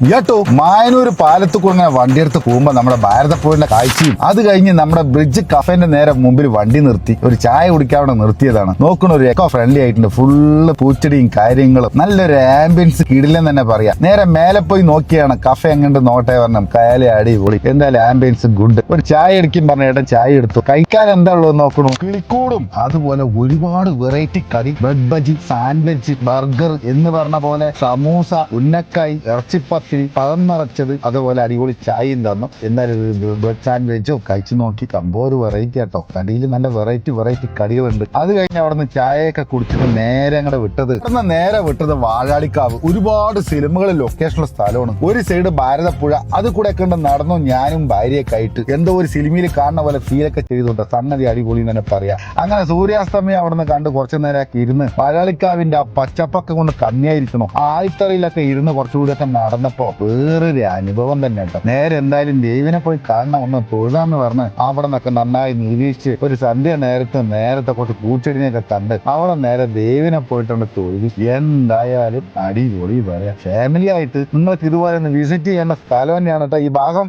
കേട്ടോ മായനൂർ പാലത്ത് കൂടെ ഇങ്ങനെ വണ്ടി എടുത്ത് പോകുമ്പോ നമ്മുടെ ഭാരതപ്പുഴന്റെ കാഴ്ചയും അത് കഴിഞ്ഞ് നമ്മുടെ ബ്രിഡ്ജ് കഫേന്റെ നേരെ മുമ്പിൽ വണ്ടി നിർത്തി ഒരു ചായ കുടിക്കാൻ അവിടെ നിർത്തിയതാണ്. നോക്കണ ഒരു എക്കോ ഫ്രണ്ട്ലി ആയിട്ടുണ്ട് ഫുള്ള് പൂച്ചെടിയും കാര്യങ്ങളും നല്ലൊരു ആംബിയൻസ് കിടിലെന്ന് തന്നെ പറയാം. നേരെ മേലെ പോയി നോക്കിയാണ് കഫേ എങ്ങനെ നോട്ടെ പറഞ്ഞു അടി പൊളി എന്തായാലും ആംബിയൻസ് ഗുഡ് ഒരു ചായ അടിക്കും പറഞ്ഞ ഏട്ടൻ ചായ എടുത്തു. കഴിക്കാൻ എന്താ ഉള്ളത് നോക്കണു? കിളിക്കൂടും. അതുപോലെ ഒരുപാട് വെറൈറ്റി കറി ബ്രെഡ് ബജി സാൻഡ്വിച്ച് ബർഗർ എന്ന് പറഞ്ഞ പോലെ സമൂസ ഉന്നക്കായി ഇറച്ചിപ്പത്തിരി പഴം നിറച്ചത് അതുപോലെ അടിപൊളി ചായയും തന്നു. എന്നാലും ബ്രെഡ് സാൻഡ്വിച്ചോ കഴിച്ചു നോക്കി കമ്പോ ഒരു വെറൈറ്റി ആട്ടോ. കടിയിൽ നല്ല വെറൈറ്റി വെറൈറ്റി കടികളുണ്ട്. അത് കഴിഞ്ഞ് അവിടെ നിന്ന് ചായയൊക്കെ കുടിച്ചിട്ട് നേരെ അങ്ങോട്ട് വിട്ടത്. നേരെ വിട്ടത് വാഴാളിക്കാവ് ഒരുപാട് സിനിമകളിൽ ലൊക്കേഷനുള്ള സ്ഥലമാണ്. ഒരു സൈഡ് ഭാരതപ്പുഴ അത് കൂടെ കണ്ട് നടന്നു ഞാനും ഭാര്യയൊക്കെ ആയിട്ട്. എന്തോ ഒരു സിനിമയിൽ കാണുന്ന പോലെ ഫീലൊക്കെ ചെയ്തുകൊണ്ട് സംഗതി അടിപൊളി തന്നെ പറയാം. അങ്ങനെ സൂര്യാസ്തമയം അവിടെ നിന്ന് കണ്ട് കുറച്ചു നേരമൊക്കെ ഇരുന്ന് വാഴാളിക്കാവിന്റെ ആ പച്ചപ്പൊക്കെ കൊണ്ട് കമ്മിയായിരിക്കണോ ആയിത്തറയിലൊക്കെ ഇരുന്ന് കുറച്ചുകൂടിയൊക്കെ നടന്നപ്പോ വേറൊരു അനുഭവം തന്നെ കേട്ടോ. നേരെ എന്തായാലും ദൈവനെ പോയി കാണണം ഒന്ന് തൊഴുതാന്ന് പറഞ്ഞ് അവിടെ നിന്നൊക്കെ നന്നായി നിരീക്ഷിച്ച് ഒരു സന്ധ്യ നേരത്തെ നേരത്തെ കുറച്ച് പൂച്ചെടിനെയൊക്കെ കണ്ട് അവിടെ നേരെ ദൈവനെ പോയിട്ടുണ്ട് തൊഴുതി എന്തായാലും അടിപൊളി പറയാം. ഫാമിലി ആയിട്ട് നിങ്ങൾക്ക് ഇതുപോലെ ഒന്ന് വിസിറ്റ് ചെയ്യേണ്ട സ്ഥലം തന്നെയാണ് കേട്ടോ ഈ ഭാഗം.